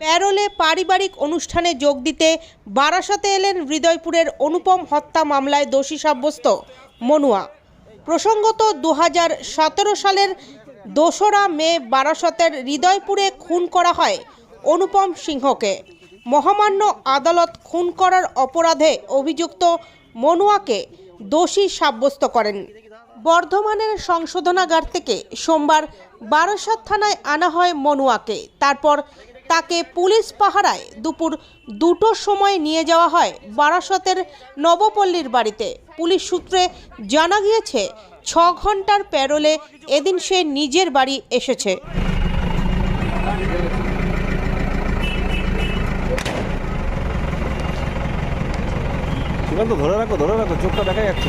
প্যারোলে পারিবারিক অনুষ্ঠানে যোগ দিতে বারাসাতে এলেন হৃদয়পুরের অনুপম হত্যা মামলায় দোষী সাব্যস্ত মনুয়া। প্রসঙ্গত দু হাজার সতেরো সালের দোসরা মে বারাসতের হৃদয়পুরে খুন করা হয় অনুপম সিংহকে। মহামান্য আদালত খুন করার অপরাধে অভিযুক্ত মনুয়াকে দোষী সাব্যস্ত করেন। বর্ধমানের সংশোধনাগার থেকে সোমবার বারাসাত থানায় আনা হয় মনুয়াকে। তারপর তাকে পুলিশ পাহারায় দুপুর দুটোর সময় নিয়ে যাওয়া হয় বারাসতের নবপল্লীর বাড়িতে পুলিশ সূত্রে জানা গিয়েছে, ছ ঘণ্টার প্যারোলে এদিন সে নিজের বাড়ি এসেছে ধরে রাখো ধরে রাখো, চোখটা দেখা যাচ্ছে।